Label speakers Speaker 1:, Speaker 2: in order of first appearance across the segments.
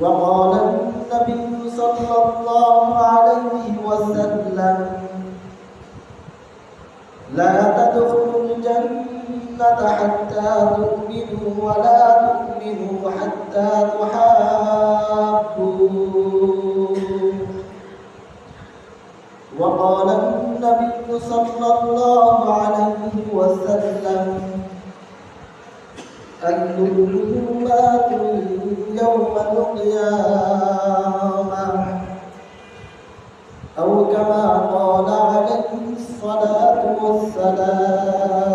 Speaker 1: وقال النبي صلى الله عليه وسلم لا تدخلوا الجنة حتى تؤمنوا ولا تؤمنوا حتى تحابوا. وقال النبي صلى الله عليه وسلم الظلمات يوم القيامة. أو كما قال عليه الصلاة والسلام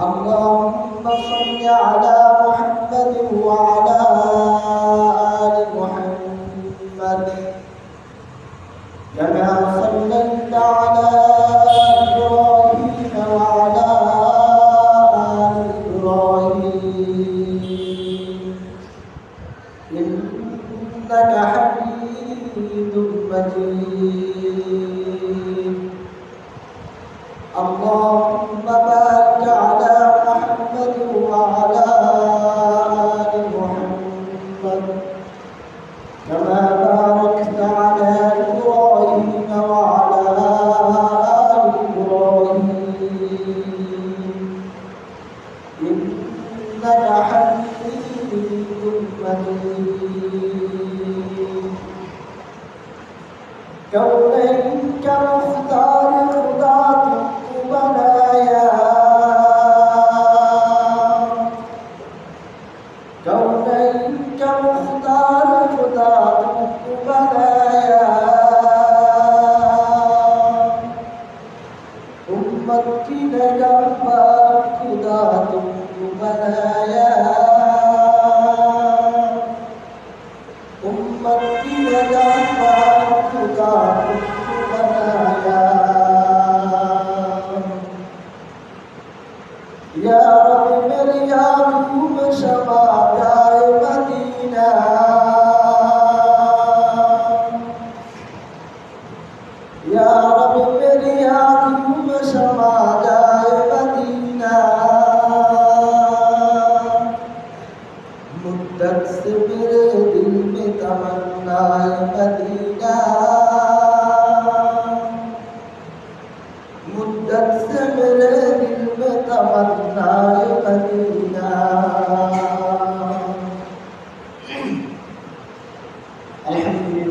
Speaker 1: اللهم صل على حميد मेरी आंखों में शमा जाए मदीना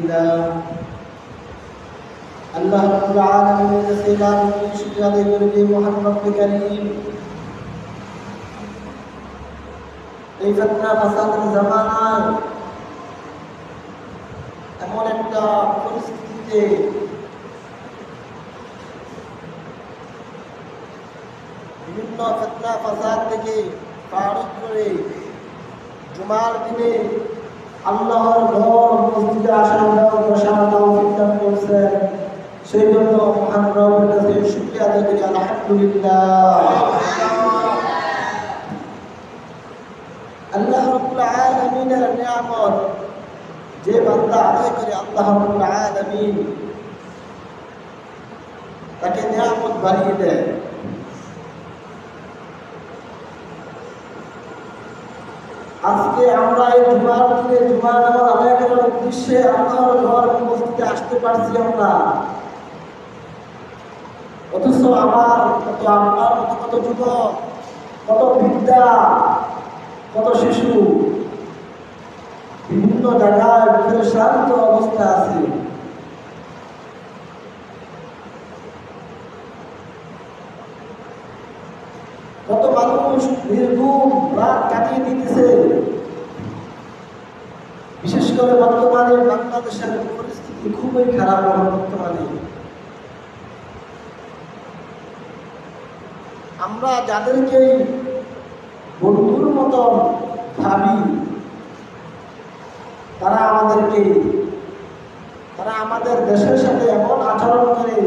Speaker 1: अल्हम्दुलिल्लाह अल्लाह रब्बुल आलमीन ने सेवा की शुक्र अदा करके मोहम्मद करीम এই ফেতনা ফাসাদের জামানায় এমন একটা পরিস্থিতিতে বিভিন্ন ফেতনা ফাসাদ থেকে পারক করে জুমার দিনে আল্লাহর ঘর মসজিদে আসার দাও বসার দাও ফিতনা করছেন সেই জন্য মহান রবের কাছে শুকরিয়া আদায় করি, আলহামদুলিল্লাহ। আল্লাহ রব্বুল আলামিনের নিয়ামত, যে বান্দা আদায় করে আল্লাহ রব্বুল আলামিন, তাকে নিয়ামত বাড়িয়ে দেয়। আজকে আমরা এই জুমার দিনে, জুমার নামাজ আদায় করার উদ্দেশ্যে আপনার ঘর উপস্থিতি আসতে পারছি আমরা। অথচ আমার কত আপনার কত কত যুবক, কত বিদ্যা কত শিশু, বিভিন্ন জায়গায় বিভিন্ন শান্ত অবস্থা আছে কত মানুষ নির্ঘুম রাত কাটিয়ে দিতেছে। বিশেষ করে বর্তমানে বাংলাদেশের পরিস্থিতি খুবই খারাপ বর্তমানে। আমরা যাদেরকে বন্ধুর মতন ভাবি, তারা আমাদেরকে, তারা আমাদের দেশের সাথে এমন আচরণ করে,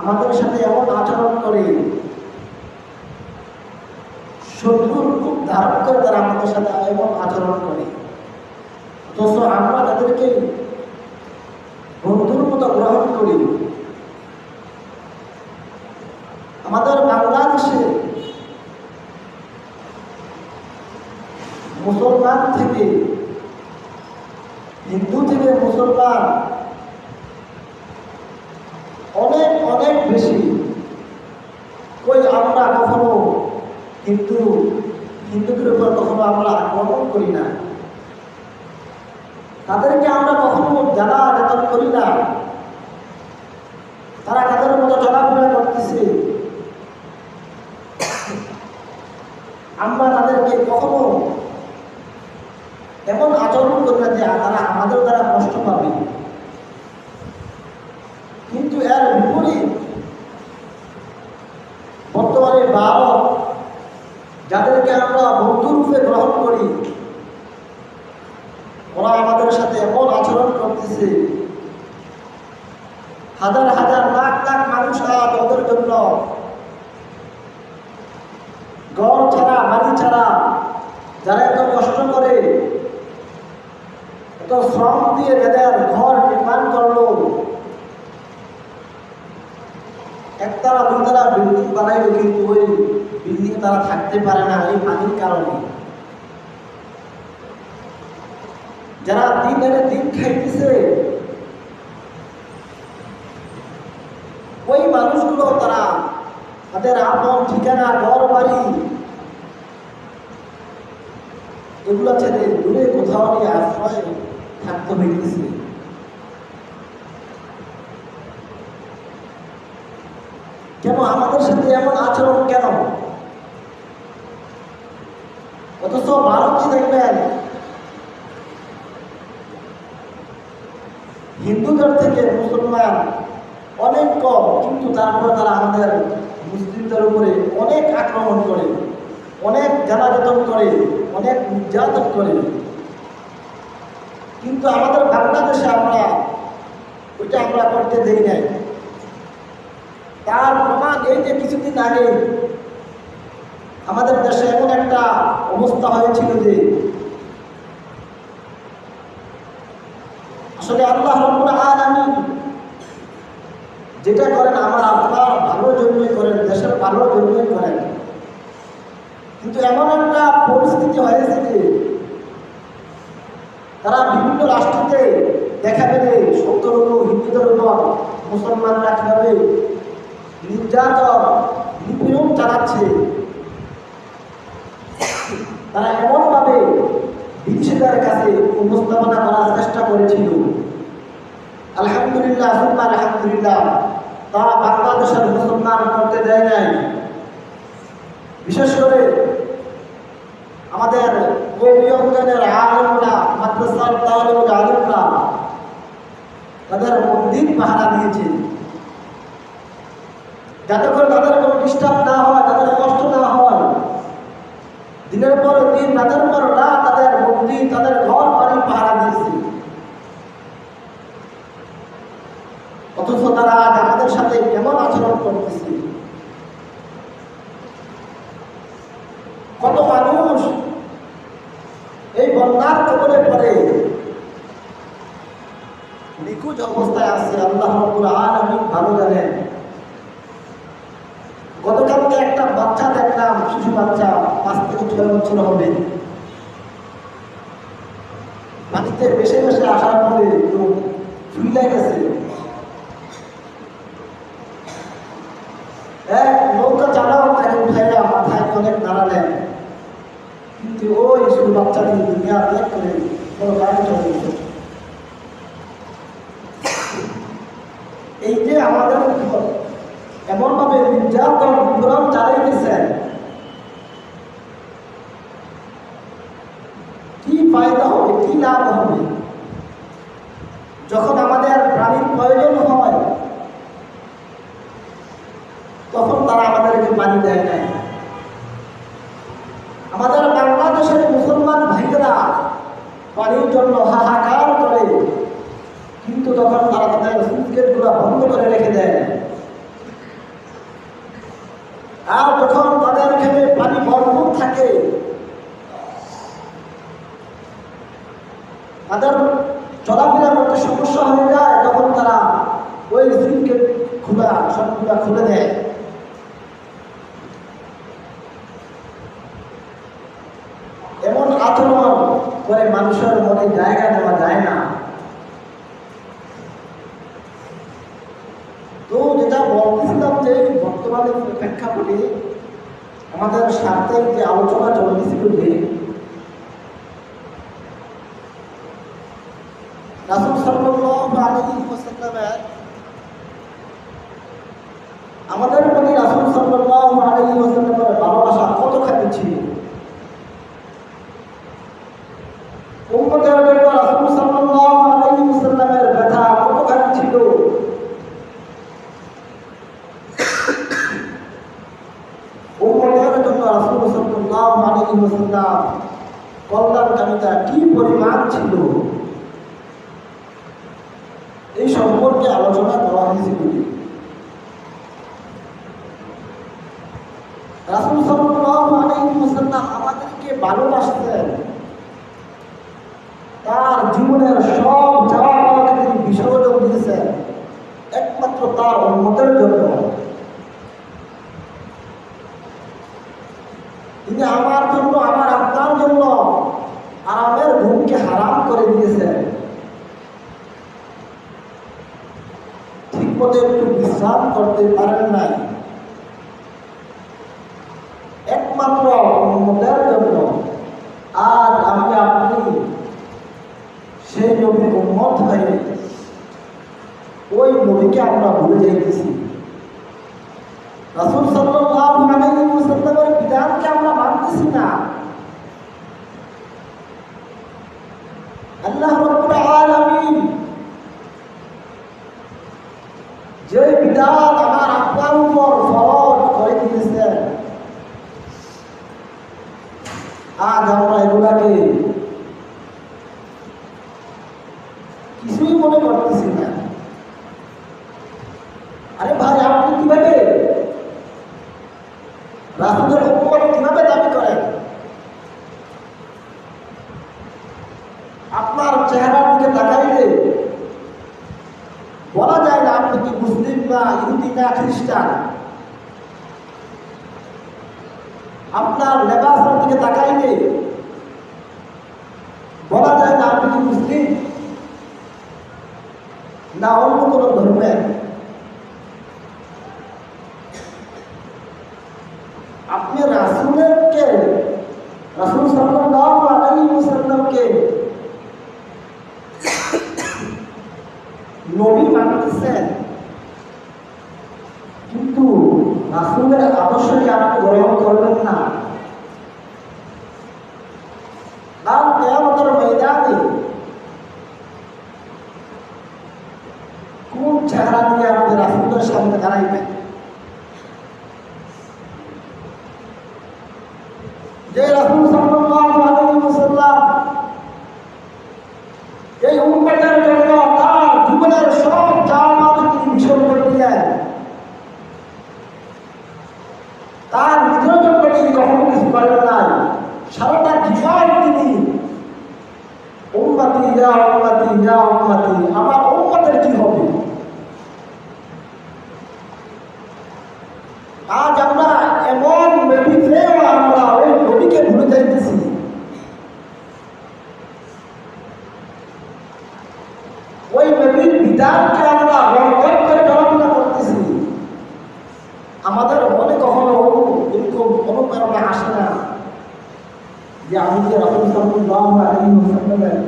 Speaker 1: আমাদের সাথে এমন আচরণ করে শত্রুর খুব ধারণ করে তারা আমাদের সাথে এমন আচরণ করে। অথচ আমরা তাদেরকে বন্ধুর মতো গ্রহণ করি। আমাদের বাংলাদেশে মুসলমান থেকে হিন্দু থেকে মুসলমান অনেক অনেক বেশি। ওই আমরা কখনো হিন্দু হিন্দুদের উপর কখনো আমরা আক্রমণ করি না। তাদেরকে আমরা কখনো জানা বেতন করি না। তারা তাদের মতো চলাফেরা করতেছে। আমরা তাদেরকে কখনো এমন আচরণ করি না যে তারা আমাদের দ্বারা কষ্ট পাবে কিন্তু এর বিপরীত বর্তমানে ভারত যাদেরকে আমরা বন্ধুরূপে গ্রহণ করি। ওরা আমাদের সাথে এমন আচরণ করতেছে। হাজার হাজার লাখ লাখ মানুষ আজ ওদের জন্য ঘর ছাড়া, বাড়ি ছাড়া, যারা এত কষ্ট করে, এত শ্রম দিয়ে যাদের ঘর নির্মাণ করল একতলা দুতলা বিল্ডিং বানাইলো কিন্তু ওই বিল্ডিং তারা থাকতে পারে না এই পানির কারণে। যারা দিন এনে দিন খাইতেছে, ওই মানুষগুলো তারা তাদের আপন ঠিকানা ঘর বাড়ি এগুলো ছেড়ে দূরে কোথাও নিয়ে আশ্রয় থাকতে হইতেছে। কেন আমাদের সাথে এমন আচরণ কেন? অথচ ভারতে দেখবেন হিন্দুদের থেকে মুসলমান অনেক কম, কিন্তু তারপরে তারা আমাদের মুসলিমদের উপরে অনেক আক্রমণ করে, অনেক জ্বালাযতন করে, অনেক নির্যাতন করে। কিন্তু আমাদের বাংলাদেশে আমরা ওইটা আমরা করতে দেই নাই। তার প্রমাণ এই যে কিছুদিন আগে আমাদের দেশে এমন একটা অবস্থা হয়েছিল যে আসলে আল্লাহ রব্বুল আলামিন যেটা করেন আমার আপনার ভালোর জন্যই করেন দেশের ভালোর জন্যই করেন কিন্তু এমন একটা পরিস্থিতি হয়েছে যে তারা বিভিন্ন রাষ্ট্রতে দেখাবে যে সংখ্যালঘু হিন্দুদের উপর মুসলমানরা কীভাবে নির্যাতন, নিপীড়ন চালাচ্ছে, তারা এমনভাবে বিচ্ছেদের কাছে উপস্থাপনা করার চেষ্টা করেছিল। আলহামদুলিল্লাহ, সুম্মা আলহামদুলিল্লাহ, তারা বাংলাদেশের মুসলমান করতে দেয় নাই। বিশেষ করে আমাদের কৌমীয় অঙ্গনের আলমরা মাদ্রাসার আলমরা তাদের মন্দির পাহারা দিয়েছে। যাতে করে তাদের কোনো ডিস্টার্ব না হয়, তাদের কষ্ট না হয়। দিনের পর দিন, রাতের পর রাত তাদের মন্দির, তাদের ঘর, বাড়ি পাহারা দিয়েছে। অথচ তারা আজ আমাদের সাথে কেমন আচরণ করতেছে? কত মানুষ বন্যার কবলে পড়ে নিখোঁজ অবস্থায় আছে আল্লাহ রব্বুল ভালো জানেন। গতকালকে একটা বাচ্চা দেখলাম শিশু বাচ্চা, পাঁচ থেকে ছয় বছর হবে। পানিতে বেশি বেশি আসার পরে একটু ফুলে গেছে। এক বাচ্চাটি দুনিয়া ত্যাগ করে, কোনো কাজ চলে যেত এই যে আমাদের উপর এমনভাবে নির্যাতন বিবরণ চালাইতেছেন কি ফায়দা হবে, কি লাভ হবে? যখন আমাদের প্রাণীর প্রয়োজন হয় তখন তারা আমাদেরকে পানি দেয় নাই আমাদের বাংলাদেশের মুসলমান ভাইয়েরা পানির জন্য হাহাকার করে কিন্তু তখন তারা তাদের সুইচগেটগুলো বন্ধ করে রেখে দেয় আর যখন তাদের এখানে পানি ভরপুর থাকে তাদের চলাফেরা করতে সমস্যা হয়ে যায় তখন তারা ওই সুইচগেট খোলা সবগুলা খুলে দেয় এমন আচরণ করে মানুষের মনে জায়গা দেওয়া যায় না তো যেটা বলতেছিলাম যে বর্তমানে প্রেক্ষাপটে আমাদের স্বার্থের যে আলোচনা চলতেছিল যে আমাদের প্রতি রাসুল সাল্লাল্লাহু আলাইহি ওয়াসাল্লামের ভালোবাসা কতখানি ছিল উম্মতের জন্য রাসূল সাল্লাল্লাহু আলাইহি ওয়াসাল্লামের ব্যথা কতখানি ছিল এই সম্পর্কে আলোচনা করা আমাদেরকে ভালোবাসতেন। তার জীবনের সব যাওয়া পাওয়াকে তিনি বিসর্জন দিয়েছেন একমাত্র তার উন্মতের জন্য তিনি আমার জন্য, আমার আপনার জন্য আরামের ঘুমকে হারাম করে দিয়েছেন। ঠিক মতো একটু বিশ্রাম করতে পারেন নাই। একমাত্র উন্মতের জন্য। আর আমি আপনি সেই নবীর উন্মত হয়ে ওই নবীকে আমরা ভুলে যাইতেছি। আমরা মানতেছি না আল্লাহ রাব্বুল আলামিন যে বিধান আমার আপনার উপর ফরজ করে দিয়েছেন আজ আমরা এগুলাকে কিছুই মনে করতেছি না আরে ভাই আপনি কীভাবে রাসুলের উপর কীভাবে দাবি করেন আপনার চেহারার দিকে তাকাইলে। বলা যায় না আপনি কি মুসলিম না ইহুদি না খ্রিস্টান। আপনার লেবাসের দিকে তাকাইলে বলা যায় না আপনি কি মুসলিম না অন্য কোনো ধর্মের আপনি রাসুলেরকে রাসুল সাল্লাল্লাহু আলাইহি ওয়াসাল্লামকে নবী মানতেছেন কিন্তু রাসুলের আদর্শকে আপনি গ্রহণ করবেন না। কোন চেহারা নিয়ে আমাদের রাসুলের সামনে দাঁড়াইবেন যে রাসূল সাল্লাল্লাহু আলাইহি ওয়াসাল্লাম এই উম্মতের জন্য তার জীবনের সব জামাত তিনি বিসর্জন দিলেন তার নিজের জন্য কখনো কিছু করেন নাই। সারাটা জীবন তিনি উম্মতি যা উম্মতি যা উম্মতি, আমার উম্মতের কি হবে আজ আমরা এমন বেবিতেও আমরা ওই নবীকে ভুলে যাইতেছি ওই নবীর বিধানকে আমরা রঙ্গন করে চলাফেরা করতেছি আমাদের মনে কখনো এরকম অনুপ্রেরণা আসে না যে আমি যে রাসূল আলাইহি ওয়াসাল্লামের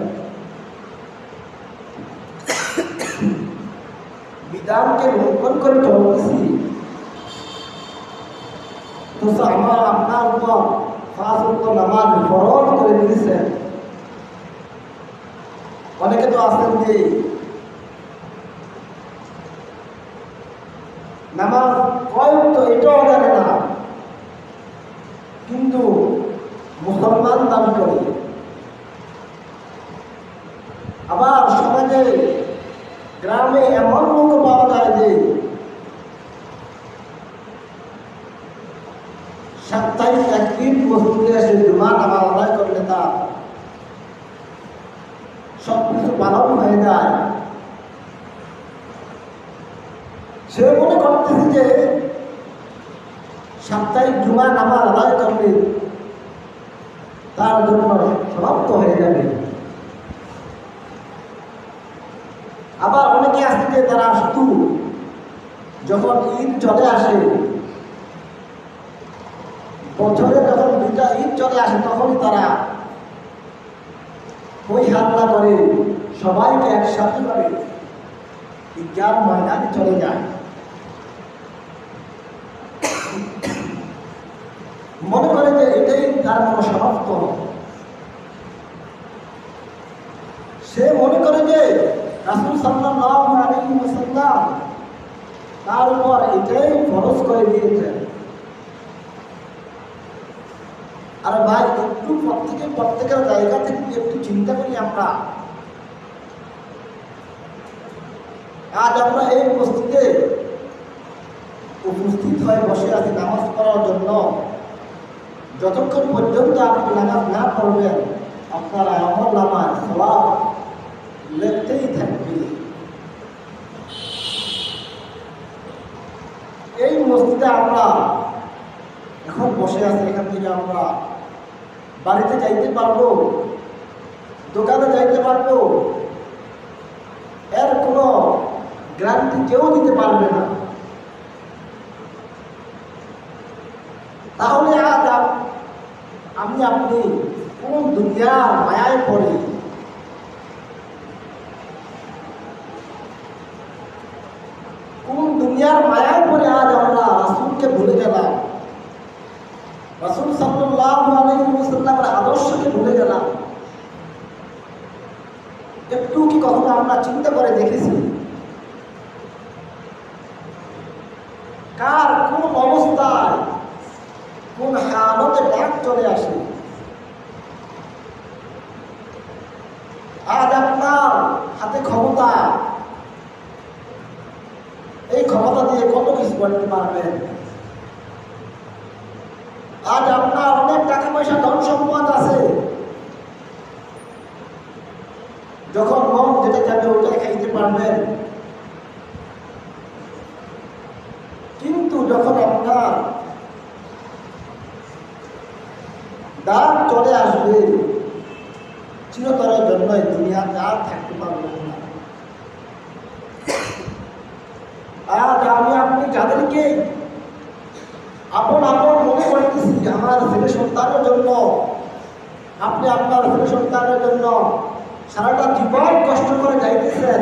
Speaker 1: বিধানকে লঙ্ঘন করে চলতেছি। তো আমার আপনার উপর পাঁচ নামাজ ফরজ করে দিয়েছেন। অনেকে তো আছেন যে নামাজ কয় তো এটাও জানে না। কিন্তু মুসলমান দাবি করে। আবার সমাজে, গ্রামে এমন লোক পাওয়া যায় যে সাপ্তাহিক একদিন মসজিদে এসে জুমা নামাজ আদায় করলে তার সব কিছু পালন হয়ে যায়। সে মনে করতেছে যে সাপ্তাহিক জুমা নামাজ আদায় করলে তার জন্য সমাপ্ত হয়ে যাবে। আবার অনেকে আছে যে তারা শুধু যখন ঈদ চলে আসে, বছরে যখন দুইটা ঈদ চলে আসে, তখনই তারা ওই হামলা করে, সবাইকে একসাথে করে বিজ্ঞান ময়দানে চলে যায়। মনে তার কোনো সমাপ্ত সে মনে করে যে রাসুল ওয়াসাল্লাম তার উপর এটাই ফরজ করে দিয়েছেন। আর ভাই, একটু প্রত্যেকে, প্রত্যেকের জায়গা থেকে একটু চিন্তা করি আমরা। আজ আমরা এই মসজিদে উপস্থিত হয়ে বসে আছি নামাজ পড়ার জন্য। যতক্ষণ পর্যন্ত আপনি নামাজ না পড়বেন, আপনার আমল নামাজ সবাব লেখতেই থাকবে। এই মসজিদে আমরা এখন বসে আছি, এখান থেকে আমরা বাড়িতে যাইতে পারব, দোকানে যাইতে পারব। এর কোনো গ্যারান্টি কেউ দিতে পারবে না। তাহলে আমি আপনি কোন দুনিয়ার মায়ায় পড়ে? কোন দুনিয়ার মায়ায় পড়ে আজ আমরা রাসুলকে ভুলে গেলাম? রাসুল আলাইহি আদর্শকে ভুলে গেলাম। একটু কি কখনো আমরা চিন্তা করে দেখেছি? কার কোন অবস্থায় কোন হালতে ডাক চলে আসে। আজ আপনার হাতে ক্ষমতা। এই ক্ষমতা দিয়ে কত কিছু করতে পারবেন? আজ আপনার অনেক টাকা পয়সা ধন সম্পদ আছে। যখন মন যেটা যাবে ওটাই খাইতে পারবেন। কিন্তু যখন আপনার দাঁত চলে আসবে। চিরতরের জন্য এই দুনিয়াতে আর থাকতে পারবেন না। আজ আমি আপনি যাদেরকে আপন আপন মনে করতেছি, আমার ছেলে সন্তানের জন্য, আপনি আপনার ছেলে সন্তানের জন্য সারাটা জীবন কষ্ট করে যাইতেছেন।